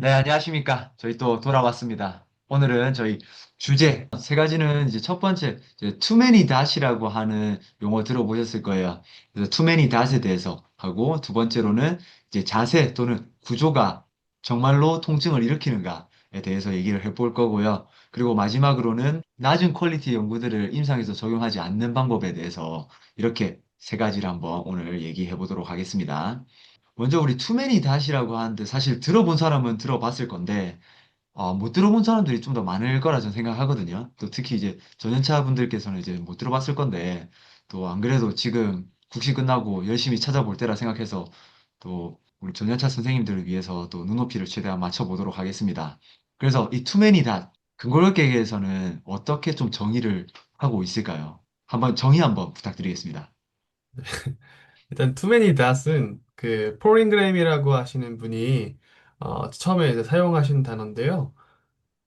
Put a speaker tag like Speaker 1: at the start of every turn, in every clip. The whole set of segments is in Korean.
Speaker 1: 네, 안녕하십니까. 저희 또 돌아왔습니다. 오늘은 저희 주제 세 가지는 이제 첫 번째, 이제 many that이라고 하는 용어 들어보셨을 거예요. 그래서 many that에 대해서 하고 두 번째로는 이제 자세 또는 구조가 정말로 통증을 일으키는가에 대해서 얘기를 해볼 거고요. 그리고 마지막으로는 낮은 퀄리티 연구들을 임상에서 적용하지 않는 방법에 대해서 이렇게 세 가지를 한번 오늘 얘기해 보도록 하겠습니다. 먼저 우리 투맨이 닷이라고 하는데 사실 들어본 사람은 들어봤을 건데 어, 못 들어본 사람들이 좀 더 많을 거라 저는 생각하거든요. 또 특히 이제 전연차 분들께서는 이제 못 들어봤을 건데 또 안 그래도 지금 국시 끝나고 열심히 찾아볼 때라 생각해서 또 우리 전연차 선생님들을 위해서 또 눈높이를 최대한 맞춰보도록 하겠습니다. 그래서 이 투맨이 닷 근골격계에서는 어떻게 좀 정의를 하고 있을까요? 한번 정의 한번 부탁드리겠습니다.
Speaker 2: 일단 투매니 닷은 그 폴링그램이라고 하시는 분이 어, 처음에 이제 사용하신 단어인데요.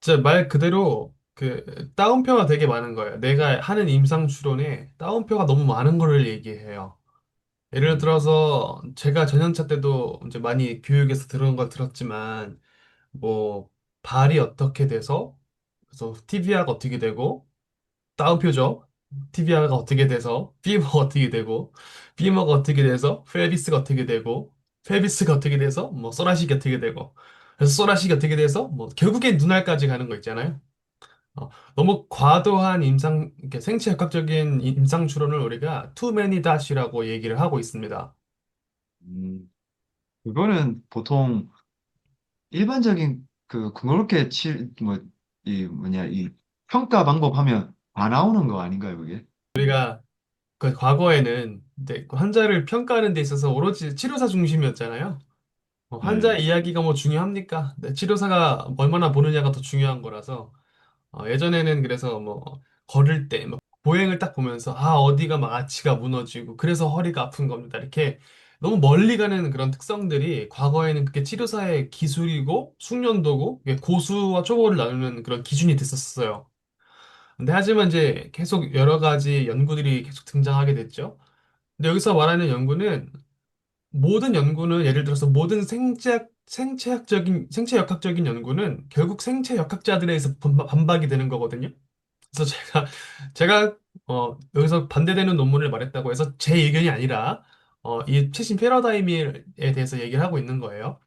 Speaker 2: 진짜 말 그대로 그 따옴표가 되게 많은 거예요. 내가 하는 임상 추론에 따옴표가 너무 많은 거를 얘기해요. 예를
Speaker 1: 음,
Speaker 2: 들어서 제가 전연차 때도 이제 많이 교육에서 들은 거 들었지만 뭐 발이 어떻게 돼서 그래서 티비아가 어떻게 되고 다운표죠. TBR가 어떻게 돼서 비머가 어떻게 되고 비머가 어떻게 돼서 펠비스가 어떻게 되고 펠비스가 어떻게 돼서 뭐 소라식이 어떻게 되고 그래서 소라식이 어떻게 돼서 뭐 결국엔 눈알까지 가는 거 있잖아요. 어, 너무 과도한 임상 이렇게 생체 역학적인 임상 추론을 우리가 too many dot이라고 얘기를 하고 있습니다.
Speaker 1: 음, 그거는 보통 일반적인 그 그렇게 칠뭐이 뭐냐 이 평가 방법 하면 다 나오는 거 아닌가요, 그게?
Speaker 2: 우리가 그 과거에는 이제 그 환자를 평가하는 데 있어서 오로지 치료사 중심이었잖아요. 어, 환자
Speaker 1: 네.
Speaker 2: 이야기가 뭐 중요합니까? 네, 치료사가 얼마나 보느냐가 더 중요한 거라서 어, 예전에는 그래서 뭐 걸을 때뭐 보행을 딱 보면서 아 어디가 막 아치가 무너지고 그래서 허리가 아픈 겁니다. 이렇게 너무 멀리 가는 그런 특성들이 과거에는 그게 치료사의 기술이고 숙련도고 이게 고수와 초보를 나누는 그런 기준이 됐었어요. 근데 하지만 이제 계속 여러 가지 연구들이 계속 등장하게 됐죠. 근데 여기서 말하는 연구는 모든 연구는 예를 들어서 모든 생체학, 생체학적인, 생체역학적인 연구는 결국 생체역학자들에 의해서 반바- 반박이 되는 거거든요. 그래서 제가, 제가, 어, 여기서 반대되는 논문을 말했다고 해서 제 의견이 아니라, 어, 이 최신 패러다임에 대해서 얘기를 하고 있는 거예요.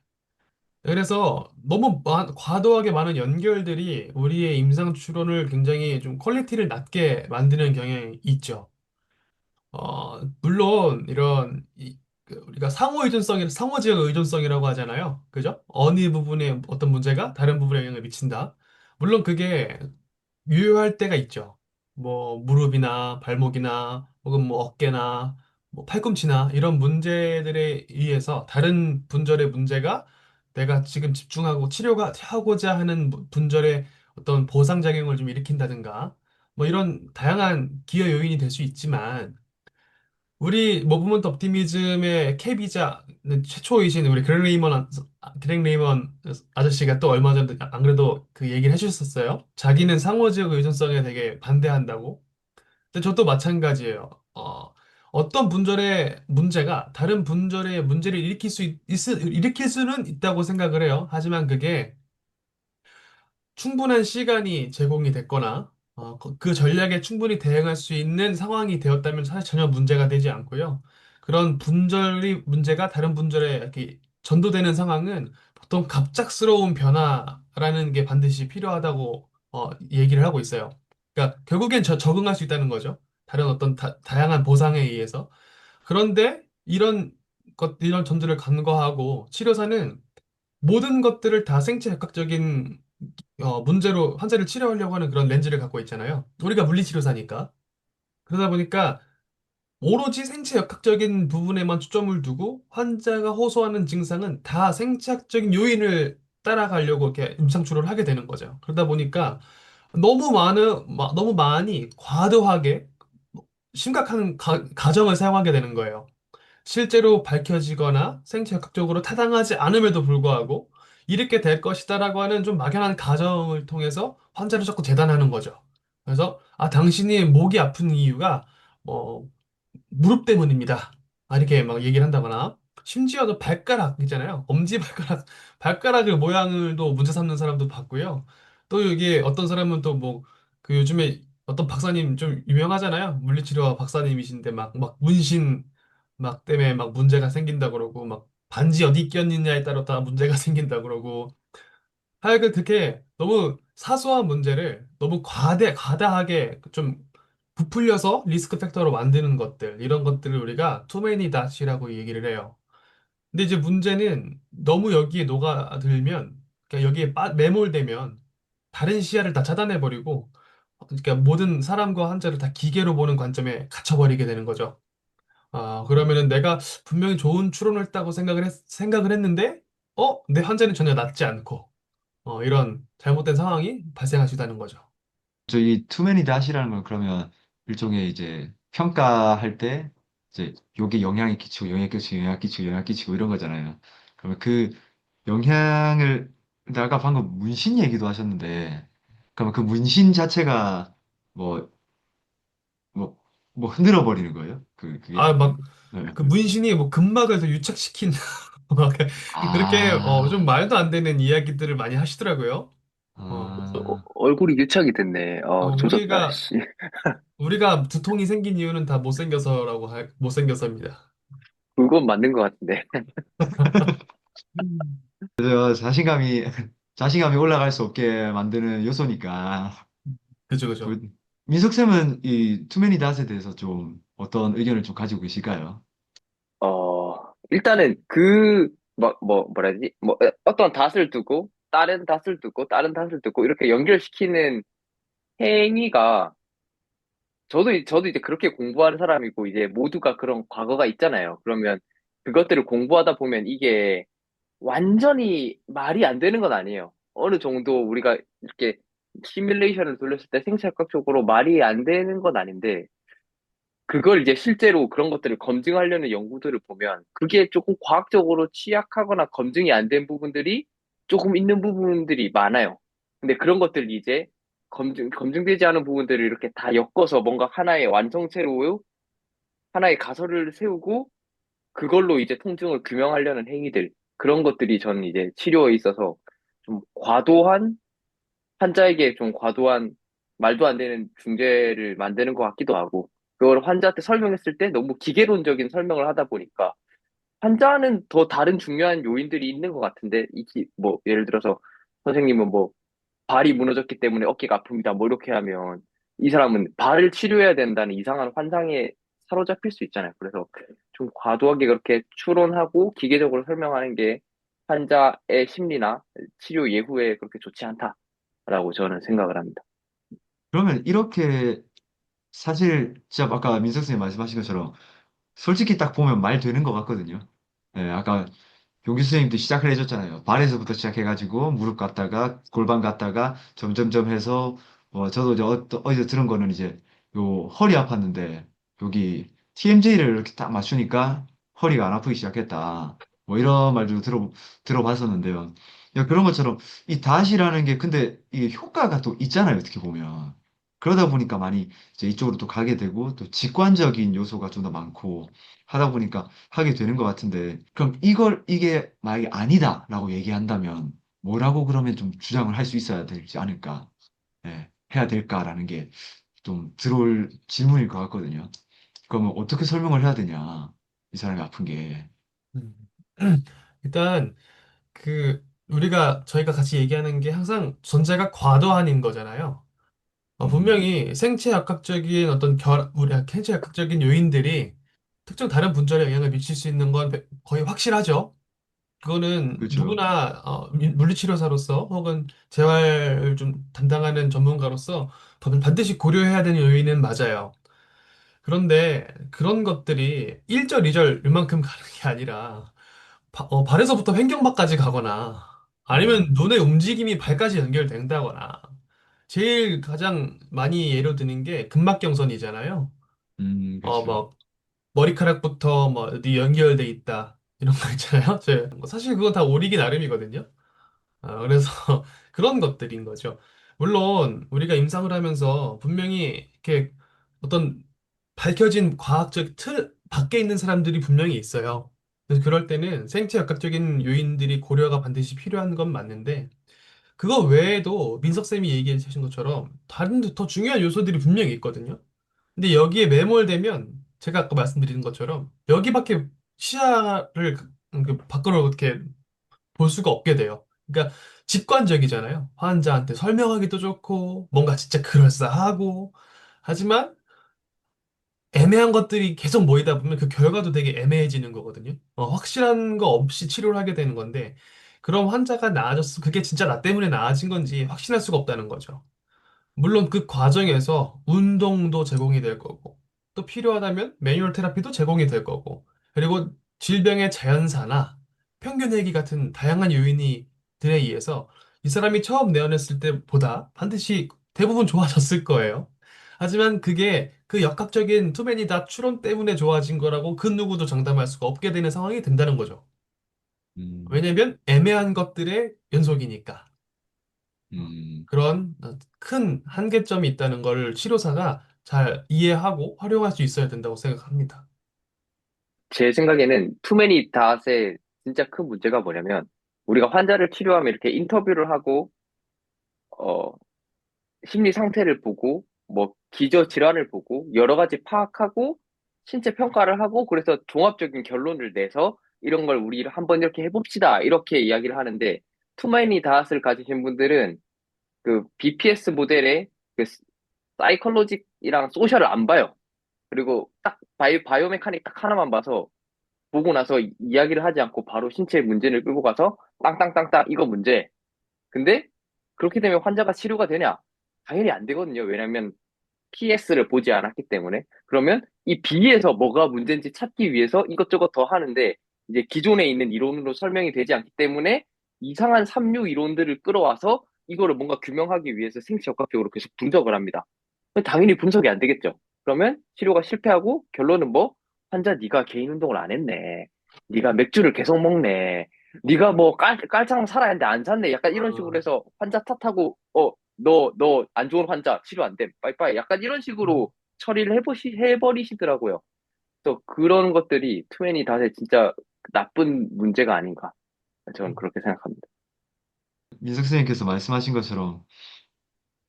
Speaker 2: 그래서 너무 마- 과도하게 많은 연결들이 우리의 임상 추론을 굉장히 좀 퀄리티를 낮게 만드는 경향이 있죠. 어, 물론 이런 이, 그 우리가 상호 의존성이 상호 지역 의존성이라고 하잖아요. 그죠? 어느 부분에 어떤 문제가 다른 부분에 영향을 미친다. 물론 그게 유효할 때가 있죠. 뭐 무릎이나 발목이나 혹은 뭐 어깨나 뭐 팔꿈치나 이런 문제들에 의해서 다른 분절의 문제가 내가 지금 집중하고 치료가 하고자 하는 분절의 어떤 보상작용을 좀 일으킨다든가 뭐 이런 다양한 기여 요인이 될 수 있지만 우리 모브먼트 옵티미즘의 캐비자 최초이신 우리 그렉 레이먼 아- 그렉 레이먼 아저씨가 또 얼마 전에 안 그래도 그 얘기를 해주셨었어요. 자기는 상호 지역 의존성에 되게 반대한다고. 근데 저도 마찬가지예요. 어, 어떤 분절의 문제가 다른 분절의 문제를 일으킬 수 있, 있- 일으킬 수는 있다고 생각을 해요. 하지만 그게 충분한 시간이 제공이 됐거나 어, 그 그 전략에 충분히 대응할 수 있는 상황이 되었다면 사실 전혀 문제가 되지 않고요. 그런 분절이 문제가 다른 분절에 이렇게 전도되는 상황은 보통 갑작스러운 변화라는 게 반드시 필요하다고 어, 얘기를 하고 있어요. 그러니까 결국엔 저, 적응할 수 있다는 거죠. 다른 어떤 다, 다양한 보상에 의해서. 그런데 이런 것, 이런 점들을 간과하고 치료사는 모든 것들을 다 생체 역학적인 어, 문제로 환자를 치료하려고 하는 그런 렌즈를 갖고 있잖아요. 우리가 물리치료사니까. 그러다 보니까 오로지 생체 역학적인 부분에만 초점을 두고 환자가 호소하는 증상은 다 생체학적인 요인을 따라가려고 이렇게 임상치료를 하게 되는 거죠. 그러다 보니까 너무 많은, 마- 너무 많이 과도하게 심각한 가, 가정을 사용하게 되는 거예요. 실제로 밝혀지거나 생체학적으로 타당하지 않음에도 불구하고 이렇게 될 것이다라고 하는 좀 막연한 가정을 통해서 환자를 자꾸 재단하는 거죠. 그래서 아 당신이 목이 아픈 이유가 뭐 무릎 때문입니다. 아, 이렇게 막 얘기를 한다거나 심지어는 발가락 있잖아요. 엄지 발가락, 발가락을 모양을도 문제 삼는 사람도 봤고요. 또 이게 어떤 사람은 또 뭐, 그 요즘에 어떤 박사님 좀 유명하잖아요. 물리치료 박사님이신데 막, 막 문신 막 때문에 막 문제가 생긴다 그러고, 막 반지 어디 꼈느냐에 따라 다 문제가 생긴다 그러고, 하여간 그렇게 너무 사소한 문제를 너무 과대, 과다하게 좀 부풀려서 리스크 팩터로 만드는 것들, 이런 것들을 우리가 투메니 닷이라고 얘기를 해요. 근데 이제 문제는 너무 여기에 녹아들면, 그러니까 여기에 빠, 매몰되면 다른 시야를 다 차단해 버리고, 그러니까 모든 사람과 환자를 다 기계로 보는 관점에 갇혀버리게 되는 거죠. 아, 그러면은 내가 분명히 좋은 추론을 했다고 생각을 했, 생각을 했는데, 어? 내 환자는 전혀 낫지 않고, 어, 이런 잘못된 상황이 발생할 수 있다는 거죠.
Speaker 1: 저희 투맨이 다시라는 건 그러면 일종의 이제 평가할 때 이제 요게 영향이 끼치고 영향 끼치고 영향 끼치고 영향 끼치고 이런 거잖아요. 그러면 그 영향을 근데 아까 방금 문신 얘기도 하셨는데 그러면 그 문신 자체가 뭐 뭐 뭐 흔들어 버리는 거예요? 그 그게
Speaker 2: 아, 막,
Speaker 1: 네.
Speaker 2: 그 문신이 뭐 근막을 더 유착시킨, 막 그렇게, 어, 좀
Speaker 1: 아,
Speaker 2: 말도 안 되는 이야기들을 많이 하시더라고요. 어,
Speaker 3: 어,
Speaker 1: 아,
Speaker 3: 얼굴이 유착이 됐네.
Speaker 2: 어,
Speaker 3: 어, 조졌다,
Speaker 2: 우리가,
Speaker 3: 씨.
Speaker 2: 우리가 두통이 생긴 이유는 다 못생겨서라고 할, 못생겨서입니다.
Speaker 3: 그건 맞는 것 같은데.
Speaker 2: 음.
Speaker 1: 그래서 자신감이 자신감이 올라갈 수 없게 만드는 요소니까.
Speaker 2: 그죠, 그죠.
Speaker 1: 그, 민석 쌤은 이 투맨이 닷에 대해서 좀 어떤 의견을 좀 가지고 계실까요?
Speaker 3: 어, 일단은 그, 뭐, 뭐, 뭐라 해야 되지? 뭐, 어, 어떤 닷을 두고, 다른 닷을 두고, 다른 닷을 두고, 이렇게 연결시키는 행위가, 저도, 이- 저도 이제 그렇게 공부하는 사람이고, 이제 모두가 그런 과거가 있잖아요. 그러면 그것들을 공부하다 보면 이게 완전히 말이 안 되는 건 아니에요. 어느 정도 우리가 이렇게 시뮬레이션을 돌렸을 때 생체학적으로 말이 안 되는 건 아닌데, 그걸 이제 실제로 그런 것들을 검증하려는 연구들을 보면 그게 조금 과학적으로 취약하거나 검증이 안 된 부분들이 조금 있는 부분들이 많아요. 근데 그런 것들이 이제 검증, 검증되지 않은 부분들을 이렇게 다 엮어서 뭔가 하나의 완성체로 하나의 가설을 세우고 그걸로 이제 통증을 규명하려는 행위들. 그런 것들이 저는 이제 치료에 있어서 좀 과도한 환자에게 좀 과도한 말도 안 되는 중재를 만드는 것 같기도 하고, 그걸 환자한테 설명했을 때 너무 기계론적인 설명을 하다 보니까, 환자는 더 다른 중요한 요인들이 있는 것 같은데, 이, 기- 뭐, 예를 들어서, 선생님은 뭐, 발이 무너졌기 때문에 어깨가 아픕니다. 뭐, 이렇게 하면, 이 사람은 발을 치료해야 된다는 이상한 환상에 사로잡힐 수 있잖아요. 그래서 좀 과도하게 그렇게 추론하고 기계적으로 설명하는 게 환자의 심리나 치료 예후에 그렇게 좋지 않다. 라고 저는 생각을 합니다.
Speaker 1: 그러면 이렇게 사실 진짜 아까 민석 쌤이 말씀하신 것처럼 솔직히 딱 보면 말 되는 것 같거든요. 네, 아까 용기 선생님도 시작을 해줬잖아요. 발에서부터 시작해가지고 무릎 갔다가 골반 갔다가 점점점 해서 뭐 저도 이제 어, 어디서 들은 거는 이제 요 허리 아팠는데 여기 TMJ를 이렇게 딱 맞추니까 허리가 안 아프기 시작했다. 뭐 이런 말도 들어 들어봤었는데요. 야, 그런 것처럼 이 닷이라는 게 근데 이게 효과가 또 있잖아요. 어떻게 보면. 그러다 보니까 많이 이제 이쪽으로 또 가게 되고 또 직관적인 요소가 좀 더 많고 하다 보니까 하게 되는 것 같은데, 그럼 이걸, 이게 만약에 아니다라고 얘기한다면, 뭐라고 그러면 좀 주장을 할 수 있어야 되지 않을까, 예, 해야 될까라는 게 좀 들어올 질문일 것 같거든요. 그러면 어떻게 설명을 해야 되냐, 이 사람이 아픈 게.
Speaker 2: 음. 일단, 그, 우리가, 저희가 같이 얘기하는 게 항상 존재가 과도한인 거잖아요. 어,
Speaker 1: 음,
Speaker 2: 분명히 생체학적인 어떤 결, 우리 생체학적인 요인들이 특정 다른 분절에 영향을 미칠 수 있는 건 거의 확실하죠. 그거는
Speaker 1: 그렇죠.
Speaker 2: 누구나 어, 미- 물리치료사로서 혹은 재활을 좀 담당하는 전문가로서 반- 반드시 고려해야 되는 요인은 맞아요. 그런데 그런 것들이 1절, 2절 이만큼 가는 게 아니라 바- 어, 발에서부터 횡격막까지 가거나 아니면
Speaker 1: 음,
Speaker 2: 눈의 움직임이 발까지 연결된다거나 제일 가장 많이 예로 드는 게 근막경선이잖아요.
Speaker 1: 음,
Speaker 2: 어,
Speaker 1: 그렇죠.
Speaker 2: 막 머리카락부터 뭐 어디 연결돼 있다 이런 거 있잖아요. 사실 그건 다 오리기 나름이거든요. 아, 그래서 그런 것들인 거죠. 물론 우리가 임상을 하면서 분명히 이렇게 어떤 밝혀진 과학적 틀 밖에 있는 사람들이 분명히 있어요. 그래서 그럴 때는 생체 역학적인 요인들이 고려가 반드시 필요한 건 맞는데 그거 외에도 민석 쌤이 얘기해 주신 것처럼 다른 더 중요한 요소들이 분명히 있거든요. 근데 여기에 매몰되면 제가 아까 말씀드린 것처럼 여기밖에 시야를 그- 그 밖으로 이렇게 볼 수가 없게 돼요. 그러니까 직관적이잖아요. 환자한테 설명하기도 좋고 뭔가 진짜 그럴싸하고 하지만 애매한 것들이 계속 모이다 보면 그 결과도 되게 애매해지는 거거든요. 어, 확실한 거 없이 치료를 하게 되는 건데 그럼 환자가 나아졌으면 그게 진짜 나 때문에 나아진 건지 확신할 수가 없다는 거죠. 물론 그 과정에서 운동도 제공이 될 거고, 또 필요하다면 매뉴얼 테라피도 제공이 될 거고, 그리고 질병의 자연사나 평균 회귀 같은 다양한 요인이 들에 의해서 이 사람이 처음 내원했을 때보다 반드시 대부분 좋아졌을 거예요. 하지만 그게 그 역학적인 투맨이 다 추론 때문에 좋아진 거라고 그 누구도 장담할 수가 없게 되는 상황이 된다는 거죠.
Speaker 1: 음,
Speaker 2: 왜냐면 애매한 것들의 연속이니까.
Speaker 1: 음,
Speaker 2: 그런 큰 한계점이 있다는 걸 치료사가 잘 이해하고 활용할 수 있어야 된다고 생각합니다.
Speaker 3: 제 생각에는 투매니 닷의 진짜 큰 문제가 뭐냐면 우리가 환자를 치료하면 이렇게 인터뷰를 하고 어 심리 상태를 보고 뭐 기저 질환을 보고 여러 가지 파악하고 신체 평가를 하고 그래서 종합적인 결론을 내서 이런 걸 우리 한번 이렇게 해봅시다 이렇게 이야기를 하는데 투매니 닷을 가지신 분들은 그 BPS 모델의 그 사이콜로직이랑 소셜을 안 봐요. 그리고 딱 바이오, 바이오메카닉 딱 하나만 봐서 보고 나서 이- 이야기를 하지 않고 바로 신체 문제를 끌고 가서 땅땅땅땅 이거 문제. 근데 그렇게 되면 환자가 치료가 되냐? 당연히 안 되거든요. 왜냐면 PS를 보지 않았기 때문에. 그러면 이 B에서 뭐가 문제인지 찾기 위해서 이것저것 더 하는데 이제 기존에 있는 이론으로 설명이 되지 않기 때문에 이상한 삼류 이론들을 끌어와서 이거를 뭔가 규명하기 위해서 생체역학적으로 계속 분석을 합니다. 당연히 분석이 안 되겠죠. 그러면 치료가 실패하고 결론은 뭐? 환자 네가 개인 운동을 안 했네. 네가 맥주를 계속 먹네. 네가 뭐 깔, 깔창 살아야 하는데 안 샀네. 약간 이런 식으로
Speaker 2: 어.
Speaker 3: 해서 환자 탓하고 어, 너, 너 안 좋은 환자 치료 안 됨. 빠이빠이. 약간 이런 식으로 처리를 해보시, 해버리시더라고요. 그래서 그런 것들이 투애니 닷의 진짜 나쁜 문제가 아닌가. 저는 그렇게 생각합니다.
Speaker 1: 민석 선생님께서 말씀하신 것처럼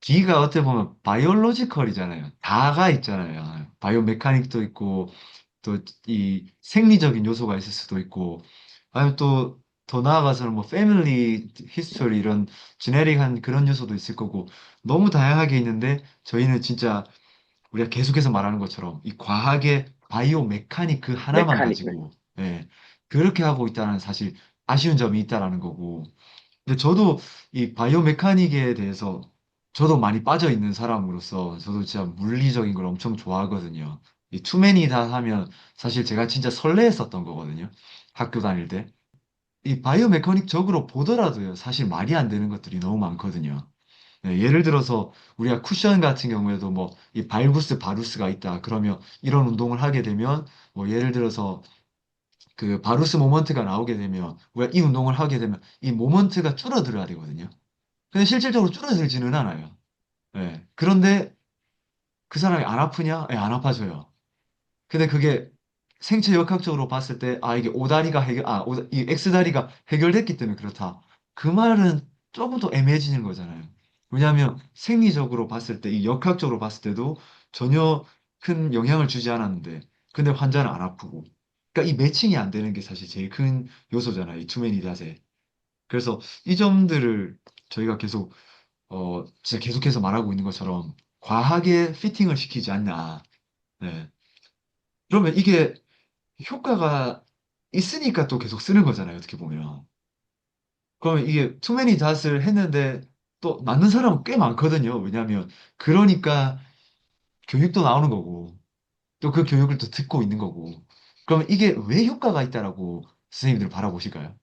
Speaker 1: D가 어떻게 보면 바이올로지컬이잖아요. 다가 있잖아요. 바이오 메카닉도 있고 또 이 생리적인 요소가 있을 수도 있고 아니면 또 더 나아가서는 뭐 패밀리 히스토리 이런 지네릭한 그런 요소도 있을 거고 너무 다양하게 있는데 저희는 진짜 우리가 계속해서 말하는 것처럼 이 과학의 바이오 메카닉 그 하나만
Speaker 3: 메카닉,
Speaker 1: 가지고 예, 그렇게 하고 있다는 사실 아쉬운 점이 있다라는 거고 근데 저도 이 바이오 메카닉에 대해서 저도 많이 빠져 있는 사람으로서 저도 진짜 물리적인 걸 엄청 좋아하거든요. 이 투맨이 다 하면 사실 제가 진짜 설레했었던 거거든요. 학교 다닐 때. 이 바이오 메카닉적으로 보더라도요. 사실 말이 안 되는 것들이 너무 많거든요. 네, 예를 들어서 우리가 쿠션 같은 경우에도 뭐 이 발구스 바루스가 있다. 그러면 이런 운동을 하게 되면 뭐 예를 들어서 그 바루스 모먼트가 나오게 되면 우리가 이 운동을 하게 되면 이 모먼트가 줄어들어야 되거든요. 근데 실질적으로 줄어들지는 않아요. 예. 그런데 그 사람이 안 아프냐? 예, 안 아파져요. 근데 그게 생체 역학적으로 봤을 때, 아, 이게 O다리가 해결, 아, O- 이 X다리가 해결됐기 때문에 그렇다. 그 말은 조금 더 애매해지는 거잖아요. 왜냐하면 생리적으로 봤을 때, 이 역학적으로 봤을 때도 전혀 큰 영향을 주지 않았는데, 근데 환자는 안 아프고. 그러니까 이 매칭이 안 되는 게 사실 제일 큰 요소잖아요. 이 투메니 닷에. 그래서 이 점들을 저희가 계속 어 진짜 계속해서 말하고 있는 것처럼 과하게 피팅을 시키지 않나. 네. 그러면 이게 효과가 있으니까 또 계속 쓰는 거잖아요. 어떻게 보면. 그러면 이게 투메니 닷을 했는데 또 맞는 사람은 꽤 많거든요. 왜냐하면 그러니까 교육도 나오는 거고 또 그 교육을 또 듣고 있는 거고. 그러면 이게 왜 효과가 있다라고 선생님들 바라보실까요?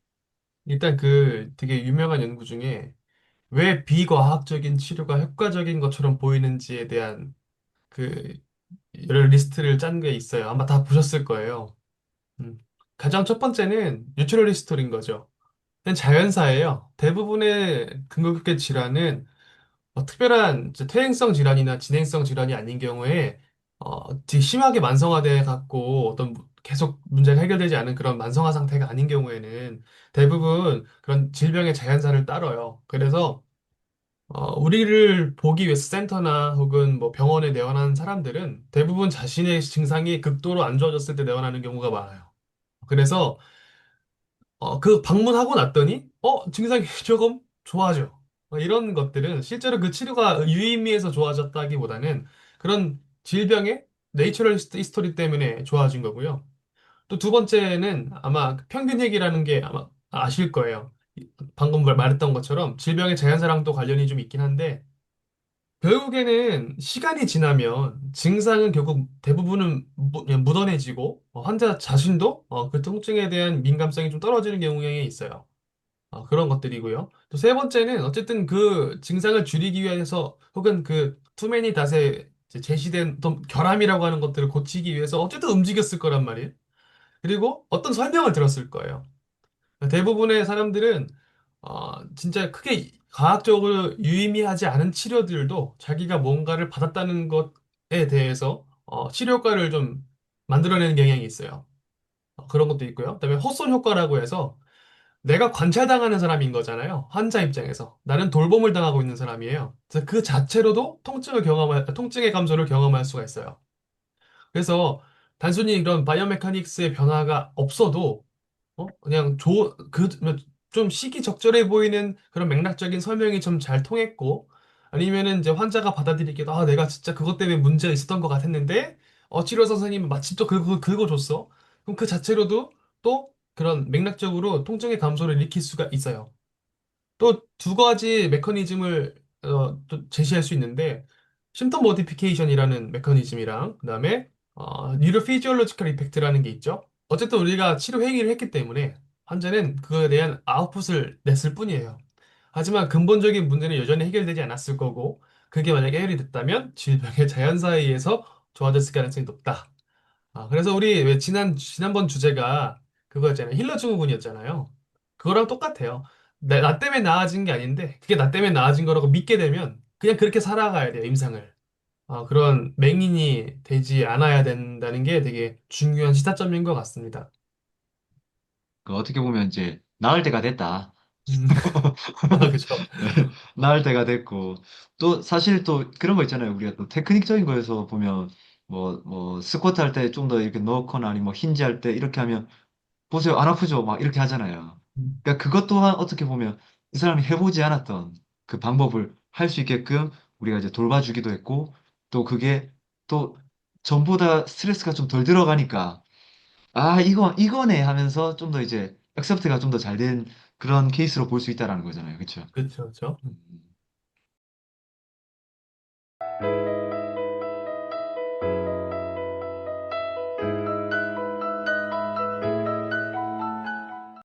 Speaker 2: 일단 그 되게 유명한 연구 중에 왜 비과학적인 치료가 효과적인 것처럼 보이는지에 대한 그 여러 리스트를 짠 게 있어요. 아마 다 보셨을 거예요. 음. 가장 첫 번째는 뉴트럴 히스토리인 거죠. 자연사예요. 대부분의 근골격계 질환은 어, 특별한 퇴행성 질환이나 진행성 질환이 아닌 경우에 어, 되게 심하게 만성화돼 갖고 어떤 계속 문제가 해결되지 않은 그런 만성화 상태가 아닌 경우에는 대부분 그런 질병의 자연사를 따라요. 그래서 어, 우리를 보기 위해서 센터나 혹은 뭐 병원에 내원하는 사람들은 대부분 자신의 증상이 극도로 안 좋아졌을 때 내원하는 경우가 많아요. 그래서 어, 그 방문하고 났더니 어, 증상이 조금 좋아져. 어, 이런 것들은 실제로 그 치료가 유의미해서 좋아졌다기보다는 그런 질병의 내추럴 히스토리 때문에 좋아진 거고요. 또 두 번째는 아마 평균핵이라는 게 아마 아실 거예요. 이- 방금 말- 말했던 것처럼 질병의 자연사랑도 관련이 좀 있긴 한데 결국에는 시간이 지나면 증상은 결국 대부분은 묻어내지고 어, 환자 자신도 어, 그 통증에 대한 민감성이 좀 떨어지는 경향이 있어요. 어, 그런 것들이고요. 또 세 번째는 어쨌든 그 증상을 줄이기 위해서 혹은 그 투메니 닷에 제시된 어떤 결함이라고 하는 것들을 고치기 위해서 어쨌든 움직였을 거란 말이에요. 그리고 어떤 설명을 들었을 거예요. 대부분의 사람들은 어, 진짜 크게 과학적으로 유의미하지 않은 치료들도 자기가 뭔가를 받았다는 것에 대해서 어, 치료 효과를 좀 만들어내는 경향이 있어요. 어, 그런 것도 있고요. 그다음에 헛손 효과라고 해서 내가 관찰당하는 사람인 거잖아요. 환자 입장에서. 나는 돌봄을 당하고 있는 사람이에요. 그래서 그 자체로도 통증을 경험할, 통증의 감소를 경험할 수가 있어요. 그래서 단순히 이런 바이오메카닉스의 변화가 없어도 어? 그냥 조, 그, 좀 시기적절해 보이는 그런 맥락적인 설명이 좀 잘 통했고, 아니면은 이제 환자가 받아들이기도, 아, 내가 진짜 그것 때문에 문제가 있었던 것 같았는데, 어, 치료 선생님이 마침 또 긁어, 긁어줬어. 그럼 그 자체로도 또 그런 맥락적으로 통증의 감소를 일으킬 수가 있어요. 또 두 가지 메커니즘을 어, 또 제시할 수 있는데 심턴 모디피케이션이라는 메커니즘이랑 그 다음에 어, 뉴로피지올로지컬 이펙트라는 게 있죠. 어쨌든 우리가 치료 행위를 했기 때문에 환자는 그거에 대한 아웃풋을 냈을 뿐이에요. 하지만 근본적인 문제는 여전히 해결되지 않았을 거고 그게 만약에 해결이 됐다면 질병의 자연사에 의해서 좋아졌을 가능성이 높다. 아, 그래서 우리 왜 지난 지난번 주제가 그거였잖아요. 힐러 증후군이었잖아요. 그거랑 똑같아요. 나, 나 때문에 나아진 게 아닌데 그게 나 때문에 나아진 거라고 믿게 되면 그냥 그렇게 살아가야 돼요, 임상을. 아, 그런 맹인이 되지 않아야 된다는 게 되게 중요한 시사점인 것 같습니다.
Speaker 1: 그 어떻게 보면 이제 나을 때가 됐다.
Speaker 2: 음, 아, 그죠.
Speaker 1: 나을 때가 됐고 또 사실 또 그런 거 있잖아요. 우리가 또 테크닉적인 거에서 보면 뭐 뭐 스쿼트 할 때 좀 더 이렇게 넣거나 아니면 뭐 힌지 할 때 이렇게 하면 보세요 안 아프죠? 막 이렇게 하잖아요.
Speaker 2: 음,
Speaker 1: 그러니까 그것 또한 어떻게 보면 이 사람이 해보지 않았던 그 방법을 할 수 있게끔 우리가 이제 돌봐주기도 했고 또 그게 또 전보다 스트레스가 좀 덜 들어가니까 아 이거 이거네 하면서 좀 더 이제 액셉트가 좀 더 잘 된 그런 케이스로 볼 수 있다라는 거잖아요. 그렇죠?
Speaker 2: 그쵸. 음.